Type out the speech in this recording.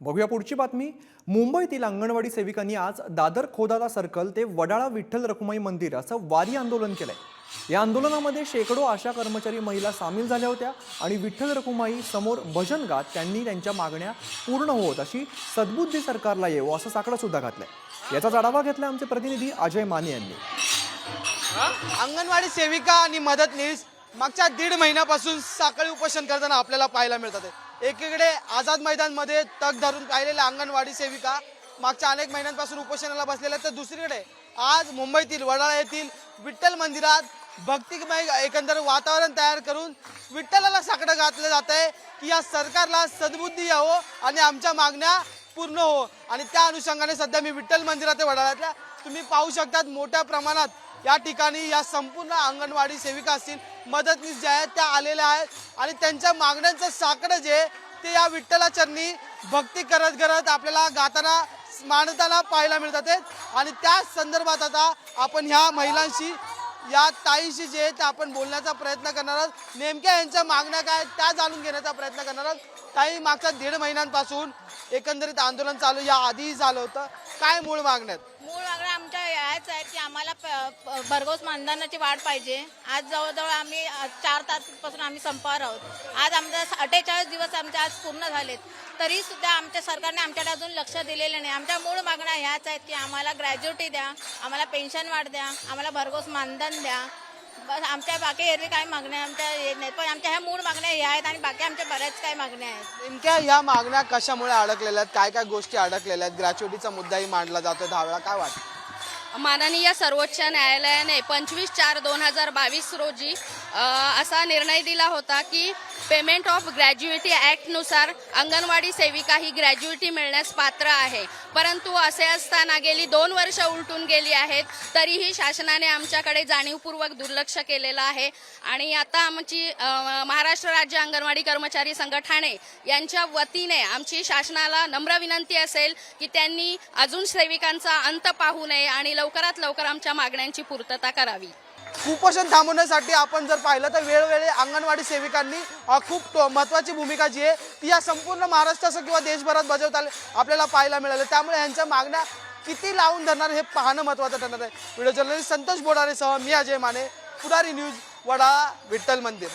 बघूया पुढची बातमी. मुंबईतील अंगणवाडी सेविकांनी आज दादर खोदादा सर्कल ते वडाळा विठ्ठल रखुमाई मंदिर असं वारी आंदोलन केलंय. या आंदोलनामध्ये शेकडो आशा कर्मचारी महिला सामील झाल्या होत्या आणि विठ्ठल रखुमाई समोर भजन गात त्यांनी त्यांच्या मागण्या पूर्ण होत अशी सद्बुद्धी सरकारला येवो असं साकडं सुद्धा घातलंय. याचा आढावा घेतला आमचे प्रतिनिधी अजय माने यांनी. अंगणवाडी सेविका आणि मदतनीस मागच्या दीड महिन्यापासून साखळी उपोषण करताना आपल्याला पाहायला मिळतात. एकीकडे आझाद मैदानमध्ये तग धरून पाहिलेल्या अंगणवाडी सेविका मागच्या अनेक महिन्यांपासून उपोषणाला बसलेल्या तर दुसरीकडे आज मुंबईतील वडाळा येथील विठ्ठल मंदिरात भक्तिमय एकंदर वातावरण तयार करून विठ्ठलाला साकडं घातलं जात आहे की या सरकारला सद्बुद्धी यावं आणि आमच्या मागण्या पूर्ण हो. आणि त्या अनुषंगाने सध्या मी विठ्ठल मंदिरात आहे वडाळ्यातल्या तुम्ही पाहू शकतात मोठ्या प्रमाणात या ठिकाणी या संपूर्ण अंगणवाडी सेविका असतील मदतनीस ज्या आहेत त्या आलेल्या आहेत. आणि त्यांच्या मागण्यांचं साकडं जे आहे, ते या विठ्ठलाचरणी भक्ती करत करत आपल्याला गाताना मानताना पाहायला मिळतात आहेत. आणि त्याच संदर्भात आता आपण ह्या महिलांशी या ताईशी जे आहे ते आपण बोलण्याचा प्रयत्न करणार आहोत. नेमक्या यांच्या मागण्या काय त्या जाणून घेण्याचा प्रयत्न करणार आहोत. ताई मागच्या दीड महिन्यांपासून एकंदरीत आंदोलन चालू या आधीही झालं होतं. काय मूळ मागण्यात मूळ मागण्या आमच्या याच आहेत की आम्हाला प- प- भरघोस मानधनाची वाढ पाहिजे. आज जवळजवळ आम्ही चार तारखेपासून आम्ही संपावर आहोत. आज आमच्या अठ्ठेचाळीस दिवस आमचे आज पूर्ण झालेत. तरी सुद्धा आमच्या सरकारने आमच्याकडे अजून लक्ष दिलेलं नाही. आमच्या मूळ मागण्या ह्याच आहेत की आम्हाला ग्रॅज्युटी द्या आम्हाला पेन्शन वाढ द्या आम्हाला भरघोस मानधन द्या. बस आमच्या बाकी एरवी काही मागण्या आमच्या हे नाहीत. पण आमच्या ह्या मूळ मागण्या ह्या आहेत आणि बाकी आमच्या बऱ्याच काही मागण्या आहेत. नेमक्या ह्या मागण्या कशामुळे अडकलेल्या आहेत? काय काय गोष्टी अडकलेल्या आहेत? ग्रॅच्युटीचा मुद्दाही मांडला जातो दहा वेळा. काय वाटतं? माननीय सर्वोच्च न्यायालयाने पंचवीस चार दोन हजार बावीस रोजी असा निर्णय दिला होता की पेमेंट ऑफ ग्रॅज्युएटी ॲक्टनुसार अंगणवाडी सेविका ही ग्रॅज्युएटी मिळण्यास पात्र आहे. परंतु असे असताना गेली दोन वर्ष उलटून गेली आहेत तरीही शासनाने आमच्याकडे जाणीवपूर्वक दुर्लक्ष केलेलं आहे. आणि आता आमची महाराष्ट्र राज्य अंगणवाडी कर्मचारी संघटने यांच्या वतीने आमची शासनाला नम्र विनंती असेल की त्यांनी अजून सेविकांचा अंत पाहू नये आणि लवकरात लवकर आमच्या मागण्यांची पूर्तता करावी. कुपोषण थांबवण्यासाठी आपण जर पाहिलं तर वेळोवेळी अंगणवाडी सेविकांनी खूप महत्त्वाची भूमिका जी आहे ती या संपूर्ण महाराष्ट्रासह किंवा देशभरात बजावता आपल्याला पाहायला मिळालं. त्यामुळे यांच्या मागण्या किती लावून धरणार हे पाहणं महत्त्वाचं ठरणार आहे. व्हिडिओ जर्नलिस्ट संतोष बोडारेसह मी अजय माने पुढारी न्यूज वडा विठ्ठल मंदिर.